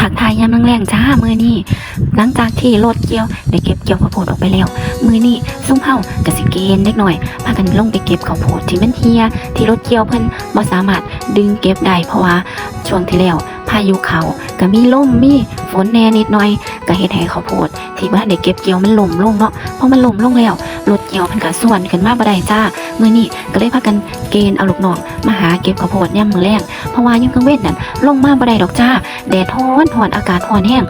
ถักทายยามแรงๆจ้ามือนี่หลังจากที่รถเกี่ยวได้เก็บเกี่ยวข้าวโพดออกไปแล้วมือนี่ซุ่มเฮากะสิเกณฑ์เล็กหน่อยพากันลงไปเก็บข้าวโพดที่มันเฮีย ที่รถเกี่ยวเพิ่นบ่สามารถดึงเก็บได้เพราะว่าช่วงที่แล้วพายุเขาก็มีลมมีฝนแน่นิดหน่อย ก็เฮ็ดให้ข้าวโพดที่บ้านได้เก็บเกี่ยวมันล่มลงเนาะพอมันล่มลงแล้วรถเกี่ยวมันก็ส่วนขึ้นมาบ่ได้จ้ามือนี่ก็เลยพากันเกณฑ์เอาลูกน้องมาหาเก็บข้าวโพดย่ำมื้อแรงเพราะว่ายามกลางเว้นนั่นลงมาบ่ได้ดอกจ้าแดดร้อนถอนอากาศร้อนแห้ง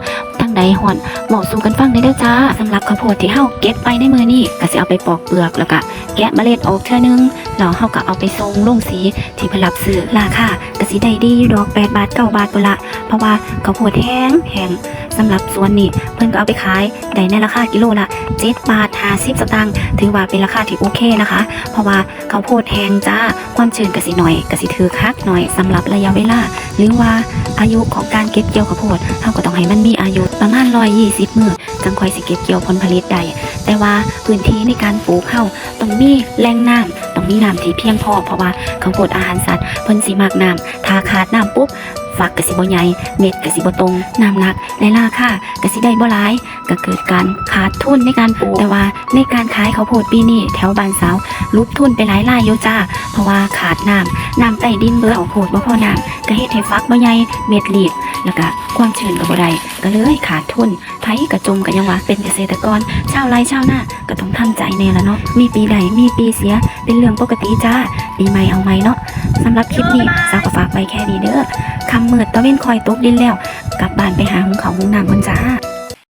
ทั้งใดร้อนบอสู่กันฟังได้เด้อจ้าสำหรับข้าวโพดที่เฮาเก็บไปในมือนี้ก็สิเอาไปปอกเปลือกแล้วก็แกะเมล็ดออกเทื่อนึงแล้วเฮาก็เอาไปส่งลงสีที่เพิ่นรับซื้อราคาก็สิได้ดีอยู่ดอก8บาท9บาทพุ่นละเพราะว่าข้าวโพดแห้งแห้งสำหรับสวนนี่เพิ่นก็เอาไปขายได้ในราคากิโลละ7บาท50สตางค์ถือว่าเป็นราคาที่โอเคนะคะ เพราะว่าข้าวโพดแห้งจ้าความชื้นก็สิหน่อยก็สิถือคักหน่อยสำหรับระยะเวลา หรือว่าอายุของการเก็บเกี่ยวข้าวโพดเราก็ต้องให้มันมีอายุประมาณ120 มื้อ จังค่อยสิเก็บเกี่ยวผลผลิตได้แต่ว่าพื้นที่ในการปลูกข้าต้องมีแหล่งน้ำต้องมีน้ำที่เพียงพอเพราะว่าเขาวโพดอาหารสัตว์เพิ่นสิมักน้ำถ้าขาดน้ำปุ๊บฝักกสิบใหญ่ เม็ดกสิบตรง น้ำหนักและราคากสิได้บ่หลายก็เกิดการขาดทุนในการปลูก แต่ว่าในการขายข้าวโพดปีนี้แถวบ้านสาวลุบทุนไปหลายรายอยู่จ้า เพราะว่าขาดน้ำน้ำใต้ดินเบิดข้าวโพดบ่พอน้ำก็เฮ็ดให้ฟักบ่ใหญ่ เม็ดหลีด แล้วก็ความชื้นก็บ่ได้ก็เลยขาดทุนไผกระจมก็ยังว่าเป็นเกษตรกรชาวไร่ชาวนาก็ต้องทำใจแน่ละเนาะมีปีใดมีปีเสียเป็นเรื่องปกติจ้าปีใหม่เอาไหมเนาะสำหรับคลิปนี้สาวก็ฝากไว้แค่นี้เด้อคำเมืดตะเว้นคอยตกดินแล้ว กลับบ้านไปหาหุงเขาหุงน้ำกันจ้า